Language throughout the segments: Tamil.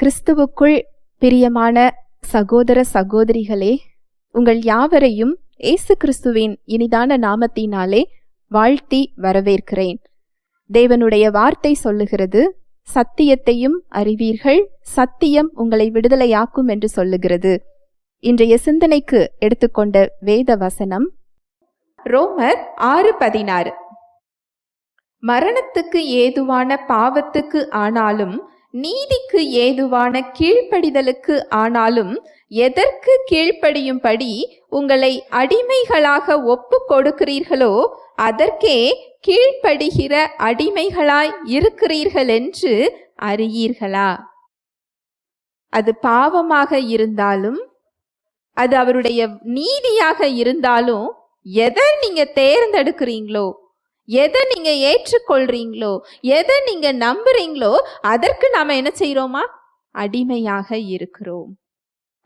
கிறிஸ்துவுக்குள் பிரியமான சகோதர சகோதரிகளே உங்கள் யாவரையும் இயேசு கிறிஸ்துவின் இனிதான நாமத்தினாலே வாழ்த்தி வரவேற்கிறேன். தேவனுடைய வார்த்தை சொல்லுகிறது சத்தியத்தையும் அறிவீர்கள் சத்தியம் உங்களை விடுதலையாக்கும் என்று சொல்லுகிறது. இன்றைய சிந்தனைக்கு எடுத்துக்கொண்ட வேத வசனம் ரோமர் ஆறு பதினாறு. மரணத்துக்கு ஏதுவான பாவத்துக்கு ஆனாலும் நீதிக்கு ஏதுவான கீழ்ப்படிதலுக்கு ஆனாலும் எதற்கு கீழ்ப்படியும்படி உங்களை அடிமைகளாக ஒப்பு கொடுக்கிறீர்களோ அதற்கே கீழ்ப்படுகிற அடிமைகளாய் இருக்கிறீர்கள் என்று அறியீர்களா? அது பாவமாக இருந்தாலும் அது அவருடைய நீதியாக இருந்தாலும் எதை நீங்க தேர்ந்தெடுக்கிறீங்களோ எதை நீங்கள் ஏற்றுக்கொள்கிறீங்களோ எதை நீங்கள் நம்புறீங்களோ அதற்கு நாம் என்ன செய்கிறோமா அடிமையாக இருக்கிறோம்.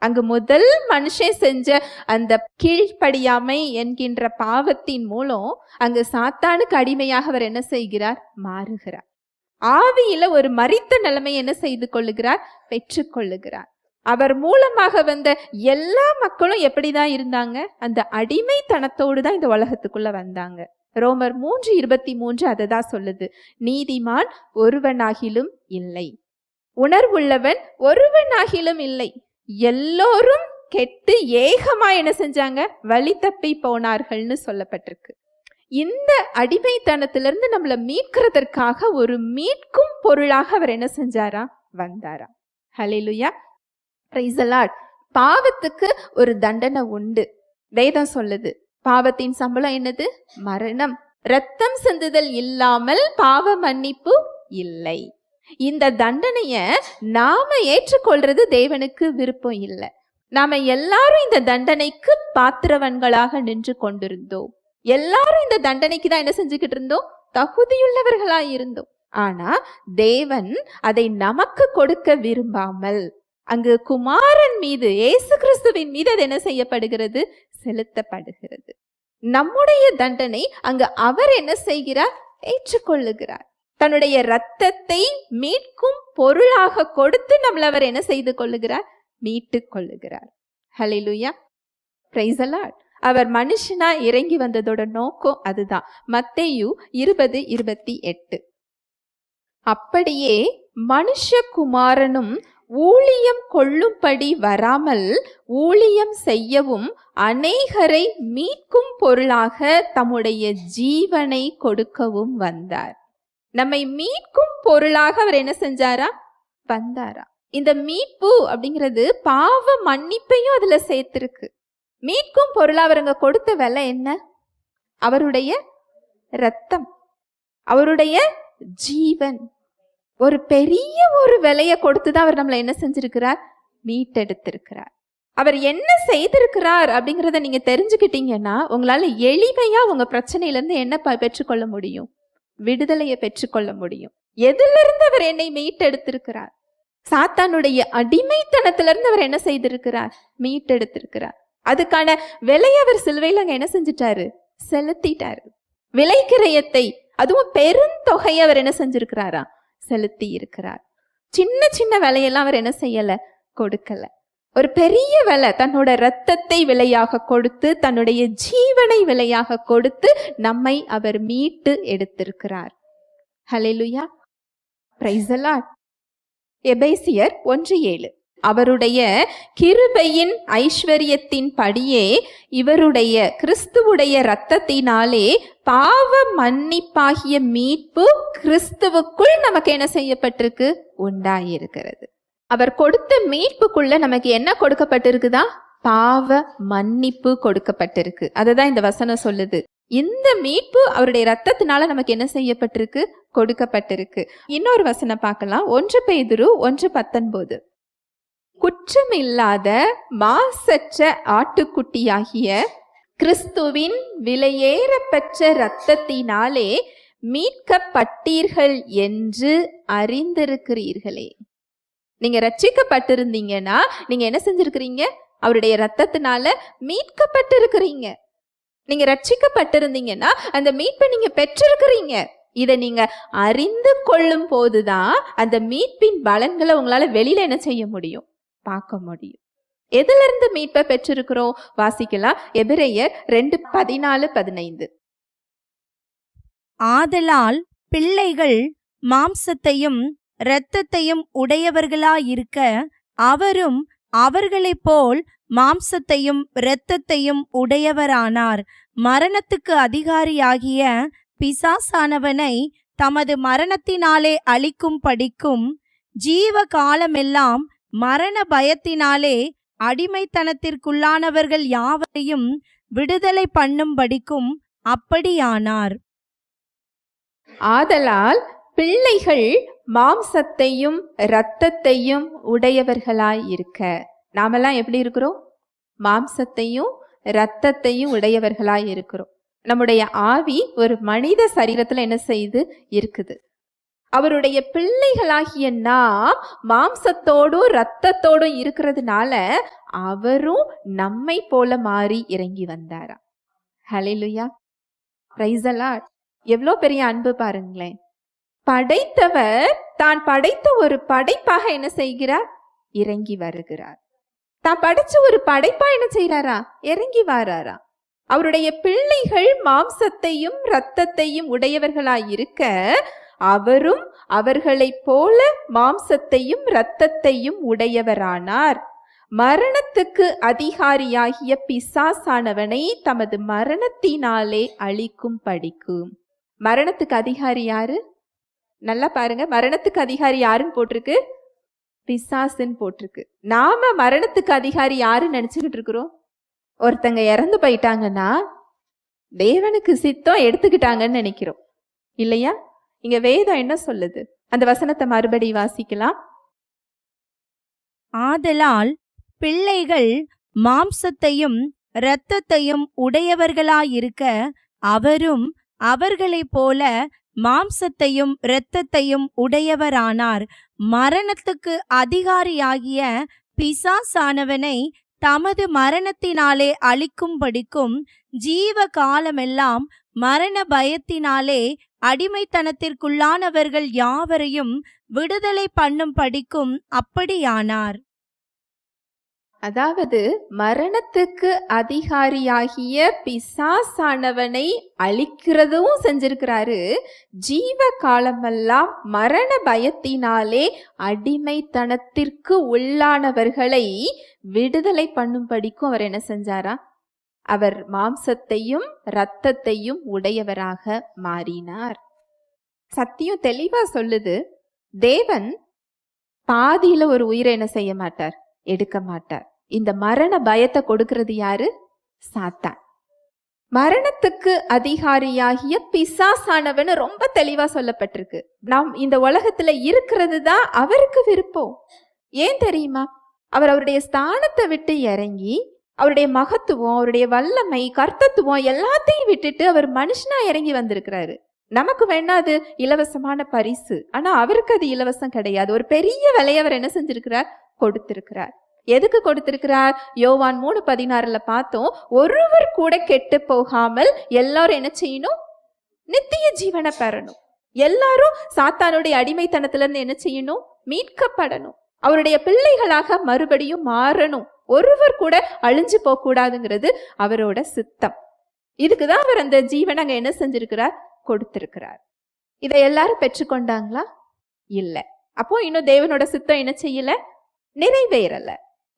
அங்கு முதல் மனுஷன் செஞ்ச அந்த கீழ்ப்படியாமை என்கின்ற பாவத்தின் மூலம் அங்கு சாத்தானுக்கு அடிமையாக அவர் என்ன செய்கிறார்? மாறுகிறார். ஆவியில ஒரு மறித்த நிலைமை என்ன செய்து கொள்ளுகிறார்? பெற்றுக்கொள்ளுகிறார். அவர் மூலமாக வந்த எல்லா மக்களும் எப்படிதான் இருந்தாங்க? அந்த அடிமைத்தனத்தோடு தான் இந்த உலகத்துக்குள்ள வந்தாங்க. ரோமர் மூன்று இருபத்தி மூன்று அதை தான் சொல்லுது. நீதிமான் ஒருவனாகிலும் இல்லை. உணர்வுள்ளவன் ஒருவனாகிலும் இல்லை. எல்லோரும் கெட்டு ஏகமா என்ன செஞ்சாங்க? வழி தப்பி போனார்கள்னு சொல்லப்பட்டிருக்கு. இந்த அடிமைத்தனத்திலிருந்து நம்மளை மீட்கிறதற்காக ஒரு மீட்கும் பொருளாக அவர் என்ன செஞ்சாரா? வந்தாரா. ஹலிலுயா பாவத்துக்கு ஒரு தண்டனை உண்டு. வேதம் சொல்லுது. பாவத்தின் சம்பளம் என்னது? மரணம். ரத்தம் சிந்துதல் இல்லாமல் பாவ மன்னிப்பு இல்லை. இந்த தண்டனைய நாம ஏற்றுக்கொள்றது தேவனுக்கு விருப்பம் இல்லை. நாம எல்லாரும் இந்த தண்டனைக்கு பாத்திரவன்களாக நின்று கொண்டிருந்தோம். எல்லாரும் இந்த தண்டனைக்கு தான் என்ன செஞ்சுக்கிட்டு இருந்தோம்? தகுதியுள்ளவர்களா இருந்தோம். ஆனா தேவன் அதை நமக்கு கொடுக்க விரும்பாமல் அங்கு குமாரன் மீது இயேசு கிறிஸ்துவின் மீது அது என்ன செய்யப்படுகிறது? செலுத்தப்படுகிறது. நம்முடைய தண்டனை அங்கு அவர் என்ன செய்கிறார்? ஏற்றுக்கொள்ளுகிறார். தன்னுடைய ரத்தத்தை மீட்கும் பொருளாக கொடுத்து நம்மள அவர் என்ன செய்து கொள்ளுகிறார்? மீட்டு கொள்ளுகிறார். ஹலிலுயா பிரைசலாட் அவர் மனுஷனா இறங்கி வந்ததோட நோக்கம் அதுதான். மத்தேயு இருபது இருபத்தி எட்டு. அப்படியே மனுஷகுமாரனும் ஊழியம் கொள்ளும்படி வராமல் ஊழியம் செய்யவும் அநேகரை மீட்கும் பொருளாக தம்முடைய ஜீவனை கொடுக்கவும் வந்தார். நம்மை மீட்கும் பொருளாக அவர் என்ன செஞ்சாரா? வந்தாரா. இந்த மீட்பு அப்படிங்கிறது பாவ மன்னிப்பையும் அதுல சேர்த்திருக்கு. மீட்கும் பொருளா அவருங்க கொடுத்த விலை என்ன? அவருடைய ரத்தம் அவருடைய ஜீவன். ஒரு பெரிய ஒரு விலையை கொடுத்து தான் அவர் நம்மளை என்ன செஞ்சிருக்கிறார்? மீட்டெடுத்திருக்கிறார். அவர் என்ன செய்திருக்கிறார் அப்படிங்கிறத நீங்க தெரிஞ்சுக்கிட்டீங்கன்னா உங்களால எளிமையா உங்க பிரச்சனையிலேருந்து என்ன ப- பெற்றுக்கொள்ள முடியும்? விடுதலையை பெற்றுக்கொள்ள முடியும். எதிலிருந்து அவர் என்னை மீட்டெடுத்திருக்கிறார்? சாத்தானுடைய அடிமைத்தனத்திலிருந்து அவர் என்ன செய்திருக்கிறார்? மீட்டெடுத்திருக்கிறார். அதுக்கான விலையை அவர் சிலுவையில் அங்கே என்ன செஞ்சிட்டாரு? செலுத்திட்டாரு. விலை கிரயத்தை அதுவும் பெருந்தொகையை அவர் என்ன செஞ்சிருக்கிறாரா? செலுத்தி இருக்கிறார். சின்ன சின்ன விலையெல்லாம் அவர் என்ன செய்யலை? கொடுக்கல. ஒரு பெரிய விலை தன்னோட ரத்தத்தை விலையாக கொடுத்து தன்னுடைய ஜீவனை விலையாக கொடுத்து நம்மை அவர் மீட்டு எடுத்திருக்கிறார். ஹலெலுயா பிரைஸ் எபேசியர் ஒன்று ஏழு. அவருடைய கிருபையின் ஐஸ்வர்யத்தின் படியே இவருடைய கிறிஸ்துவுடைய இரத்தத்தினாலே பாவ மன்னிப்பாகிய மீட்பு கிறிஸ்துவுக்குள் நமக்கு என்ன செய்யப்பட்டிருக்கு? உண்டாயிருக்கிறது. அவர் கொடுத்த மீட்புக்குள்ள நமக்கு என்ன கொடுக்கப்பட்டிருக்குதா? பாவ மன்னிப்பு கொடுக்கப்பட்டிருக்கு. அதுதான் இந்த வசனம் சொல்லுது. இந்த மீட்பு அவருடைய ரத்தத்தினால நமக்கு என்ன செய்யப்பட்டிருக்கு? கொடுக்கப்பட்டிருக்கு. இன்னொரு வசனம் பார்க்கலாம். ஒன்று பெய்துரு ஒன்று பத்தொன்பது. குற்றமில்லாத மாசற்ற ஆட்டுக்குட்டியாகிய கிறிஸ்துவின் விலையேறப்பெற்ற இரத்தத்தினாலே மீட்கப்பட்டீர்கள் என்று அறிந்திருக்கிறீர்களே. நீங்க ரட்சிக்கப்பட்டிருந்தீங்கன்னா நீங்க என்ன செஞ்சிருக்கிறீங்க? அவருடைய ரத்தத்தினால மீட்கப்பட்டிருக்கிறீங்க. நீங்க ரட்சிக்கப்பட்டிருந்தீங்கன்னா அந்த மீட்பை நீங்க பெற்றிருக்கிறீங்க. இதை நீங்க அறிந்து கொள்ளும் போதுதான் அந்த மீட்பின் பலன்களை உங்களால வெளியில என்ன செய்ய முடியும்? பார்க்க முடியும். எதுல இருந்து மீட்பை பெற்றிருக்கிறோம்? வாசிக்கலாம். எபிரேயர் ரெண்டு பதினாலு பதினைந்து. ஆதலால் பிள்ளைகள் மாம்சத்தையும் இரத்தத்தையும் உடையவர்களாயிருக்க அவரும் அவர்களைப் போல் மாம்சத்தையும் இரத்தத்தையும் உடையவரானார். மரணத்துக்கு அதிகாரியாகிய பிசாசானவனை தமது மரணத்தினாலே அழிக்கும் படிக்கும் ஜீவ காலமெல்லாம் மரண பயத்தினாலே அடிமைத்தனத்திற்குள்ளானவர்கள் யாவரையும் விடுதலை பண்ணும்படிக்கும் அப்படியானார். ஆதலால் பிள்ளைகள் மாம்சத்தையும் இரத்தத்தையும் உடையவர்களாய் இருக்க நாமெல்லாம் எப்படி இருக்கிறோம்? மாம்சத்தையும் இரத்தத்தையும் உடையவர்களாய் இருக்கிறோம் நம்முடைய ஆவி ஒரு மனித சரீரத்துல என்ன செய்து? இருக்குது. அவருடைய பிள்ளைகளாகிய நாம் மாம்சத்தோடும் இரத்தத்தோடும் இருக்கிறதுனால அவரும் நம்மை போல மாறி இறங்கி வந்தாரா ஹலிலுயா பிரைசலா எவ்வளோ பெரிய அன்பு பாருங்களேன். படைத்தவர் தான் படைத்த ஒரு படைப்பாக என்ன செய்கிறார்? இறங்கி வருகிறார். தான் படைச்ச ஒரு படைப்பா என்ன செய்யறாரா இறங்கி வாராரா அவருடைய பிள்ளைகள் மாம்சத்தையும் இரத்தத்தையும் உடையவர்களாய் இருக்க அவரும் அவர்களைப் போல மாம்சத்தையும் இரத்தத்தையும் உடையவரானார். மரணத்துக்கு அதிகாரியாகிய பிசாசானவனை தமது மரணத்தினாலே அழிக்கும் படிக்கும் மரணத்துக்கு அதிகாரி யாரு? நல்லா பாருங்க மரணத்துக்கு அதிகாரி யாருன்னு போட்டிருக்கு? பிசாசுன்னு போட்டிருக்கு. நாம மரணத்துக்கு அதிகாரி யாருன்னு நினைச்சுக்கிட்டு இருக்கிறோம்? ஒருத்தங்க இறந்து போயிட்டாங்கன்னா தேவனுக்கு சித்தம் எடுத்துக்கிட்டாங்கன்னு நினைக்கிறோம். இல்லையா? இங்க வேதம் என்ன சொல்லுது? அந்த வசனத்தை மறுபடி வாசிக்கலாம். ஆதலால் பிள்ளைகள் மாம்சத்தையும் இரத்தத்தையும் உடையவர்களாயிருக்க அவரும் அவர்களைப் போல மாம்சத்தையும் இரத்தத்தையும் உடையவரானார். மரணத்துக்கு அதிகாரியாகிய பிசாசானவனை தமது மரணத்தினாலே அழிக்கும்படிக்கும் ஜீவ காலமெல்லாம் மரண பயத்தினாலே அடிமைத்தனத்திற்குள்ளானவர்கள் யாவரையும் விடுதலை பண்ணும் படிக்கும் அப்படியானார். அதாவது மரணத்துக்கு அதிகாரியாகிய பிசாசானவனை அழிக்கிறதும் செஞ்சிருக்கிறாரு. ஜீவ காலமெல்லாம் மரண பயத்தினாலே அடிமைத்தனத்திற்கு உள்ளானவர்களை விடுதலை பண்ணும்படிக்கும் அவர் என்ன செஞ்சாரா? அவர் மாம்சத்தையும் இரத்தத்தையும் உடையவராக மாறினார். சத்தியம் தெளிவா சொல்லுது தேவன் பாதியில ஒரு உயிரை என்ன செய்ய மாட்டார் எடுக்க மாட்டார். இந்த மரண பயத்தை கொடுக்கிறது யாரு? சாத்தான். மரணத்துக்கு அதிகாரியாகிய பிசாசானவன் ரொம்ப தெளிவா சொல்லப்பட்டிருக்கு. நாம் இந்த உலகத்துல இருக்கிறது தான் அவருக்கு விருப்பம். ஏன் தெரியுமா? அவர் அவருடைய ஸ்தானத்தை விட்டு இறங்கி அவருடைய மகத்துவம் அவருடைய வல்லமை கர்த்தத்துவம் எல்லாத்தையும் விட்டுட்டு அவர் மனுஷனா இறங்கி வந்திருக்கிறாரு. நமக்கு வேணா அது இலவசமான பரிசு. ஆனா அவருக்கு அது இலவசம் கிடையாது. ஒரு பெரிய விலையை அவர் என்ன செஞ்சிருக்கிறார்? கொடுத்திருக்கிறார். எதுக்கு கொடுத்திருக்கிறார்? யோவான் மூணு பதினாறுல பார்த்தோம் ஒருவர் கூட கெட்டு போகாமல் எல்லாரும் என்ன செய்யணும்? நித்திய ஜீவனை பெறணும். எல்லாரும் சாத்தானுடைய அடிமைத்தனத்திலிருந்து என்ன செய்யணும்? மீட்கப்படணும். அவருடைய பிள்ளைகளாக மறுபடியும் மாறணும். ஒருவர் கூட அழிஞ்சு போகக்கூடாதுங்கிறது அவரோட சித்தம். இதுக்கு தான் அவர் அந்த ஜீவன் அங்கே என்ன செஞ்சிருக்கிறார்? கொடுத்திருக்கிறார். இதை எல்லாரும் பெற்றுக்கொண்டாங்களா? இல்லை. அப்போ இன்னும் தேவனோட சித்தம் என்ன செய்யல? நிறைவேறல.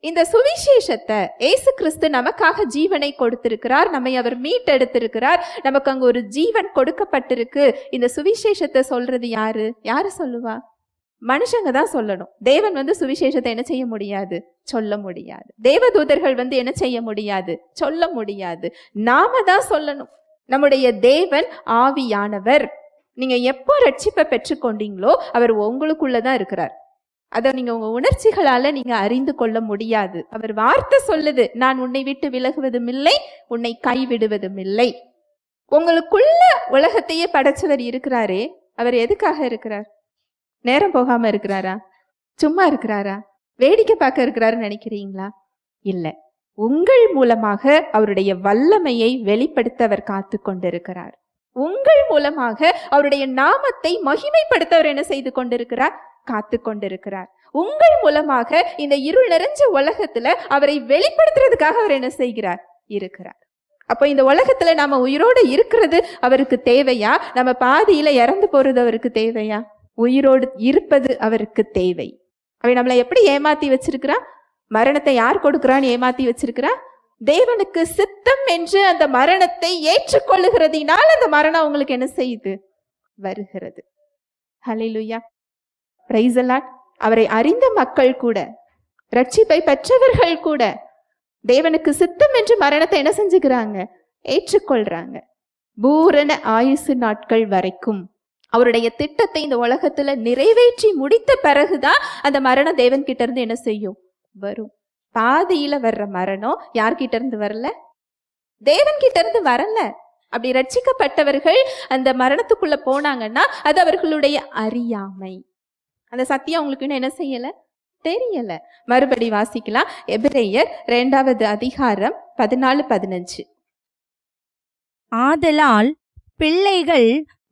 இந்த சுவிசேஷத்தை ஏசு கிறிஸ்து நமக்காக ஜீவனை கொடுத்திருக்கிறார் நம்மை அவர் மீட்டெடுத்திருக்கிறார் நமக்கு அங்க ஒரு ஜீவன் கொடுக்கப்பட்டிருக்கு. இந்த சுவிசேஷத்தை சொல்றது யாரு? யாரு சொல்லுவா? மனுஷங்க தான் சொல்லணும். தேவன் வந்து சுவிசேஷத்தை என்ன செய்ய முடியாது? சொல்ல முடியாது. தேவதூதர்கள் வந்து என்ன செய்ய முடியாது? சொல்ல முடியாது. நாம தான் சொல்லணும். நம்முடைய தேவன் ஆவியானவர். நீங்க எப்போ ரட்சிப்பை பெற்றுக்கொண்டீங்களோ அவர் உங்களுக்குள்ளதான் இருக்கிறார். அதை நீங்க உங்க உணர்ச்சிகளால நீங்க அறிந்து கொள்ள முடியாது. அவர் வார்த்தை சொல்லுது நான் உன்னை விட்டு விலகுவதும் இல்லை உன்னை கைவிடுவதும் இல்லை உங்களுக்குள்ள உலகத்தையே படைச்சவர் இருக்கிறாரே. அவர் எதுக்காக இருக்கிறார்? நேரம் போகாம இருக்கிறாரா? சும்மா இருக்கிறாரா? வேடிக்கை பார்க்க இருக்கிறாருன்னு நினைக்கிறீங்களா? இல்லை. உங்கள் மூலமாக அவருடைய வல்லமையை வெளிப்படுத்த அவர் காத்து கொண்டிருக்கிறார். உங்கள் மூலமாக அவருடைய நாமத்தை மகிமைப்படுத்த அவர் என்ன செய்து கொண்டிருக்கிறார்? காத்து கொண்டிருக்கிறார். உங்கள் மூலமாக இந்த இருள் நிறைஞ்ச உலகத்துல அவரை வெளிப்படுத்துறதுக்காக அவர் என்ன செய்கிறார்? இருக்கிறார். அப்போ இந்த உலகத்துல நாம உயிரோடு இருக்கிறது அவருக்கு தேவையா? நம்ம பாதியில இறந்து போறது அவருக்கு தேவையா? உயிரோடு இருப்பது அவருக்கு தேவை. அவை நம்மளை எப்படி ஏமாத்தி வச்சிருக்கிறா? மரணத்தை யார் கொடுக்கிறான்னு ஏமாத்தி வச்சிருக்கிறா? தேவனுக்கு சித்தம் என்று அந்த மரணத்தை ஏற்றுக்கொள்ளுகிறதினால் அந்த மரணம் அவங்களுக்கு என்ன செய்யுது வருகிறது. ஹலிலுயா பிரைசலாட் அவரை அறிந்த மக்கள் கூட ரட்சிப்பை பெற்றவர்கள் கூட தேவனுக்கு சித்தம் என்று மரணத்தை என்ன செஞ்சுக்கிறாங்க? ஏற்றுக்கொள்றாங்க. பூரண ஆயுசு நாட்கள் வரைக்கும் அவருடைய திட்டத்தை இந்த உலகத்துல நிறைவேற்றி முடித்த பிறகுதான் அந்த மரணம் தேவன் கிட்ட இருந்து என்ன செய்யும்? வரும். பாதியில வர்ற மரணம் யார்கிட்ட இருந்து வரல? தேவன் கிட்ட இருந்து வரல. அப்படி ரட்சிக்கப்பட்டவர்கள் அந்த மரணத்துக்குள்ள போனாங்கன்னா அது அவர்களுடைய அறியாமை. அந்த சத்தியம் உங்களுக்கு இன்னும் என்ன செய்யல? தெரியல. மறுபடி வாசிக்கலாம். எபிரேயர் இரண்டாவது அதிகாரம் பதினாலு பதினஞ்சு. ஆதலால் பிள்ளைகள்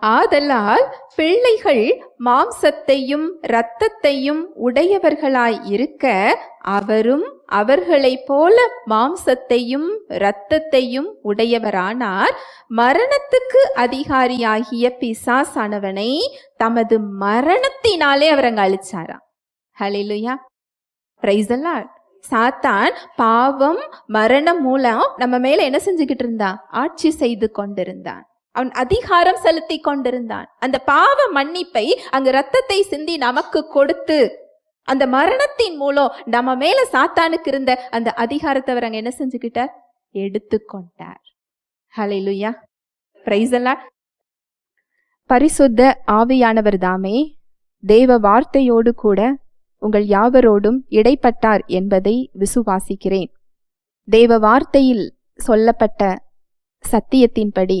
ஆதலால் பிள்ளைகள் மாம்சத்தையும் இரத்தத்தையும் உடையவர்களாய் இருக்க அவரும் அவர்களைப் போல மாம்சத்தையும் இரத்தத்தையும் உடையவரானார். மரணத்துக்கு அதிகாரியாகிய பிசாசானவனை தமது மரணத்தினாலே அவர் அங்க அழிச்சாராம். ஹலிலுயா பிரைசல்லா சாத்தான் பாவம் மரணம் மூலம் நம்ம மேல என்ன செஞ்சுக்கிட்டு இருந்தான்? ஆட்சி செய்து கொண்டிருந்தான். அவன் அதிகாரம் செலுத்தி கொண்டிருந்தான். அந்த பாவ மன்னிப்பை அங்கு ரத்தத்தை சிந்தி நமக்கு கொடுத்து அந்த மரணத்தின் மூலம் நம்ம மேல சாத்தானுக்கு இருந்த அந்த அதிகாரத்தை அவர் அங்க என்ன செஞ்சுக்கிட்டார்? எடுத்துக்கொண்டார் ஹalleluya பிரைஸ் பரிசுத்த ஆவியானவர் தாமே தேவ வார்த்தையோடு கூட உங்கள் யாவரோடும் இடைப்பட்டார் என்பதை விசுவாசிக்கிறேன். தேவ வார்த்தையில் சொல்லப்பட்ட சத்தியத்தின்படி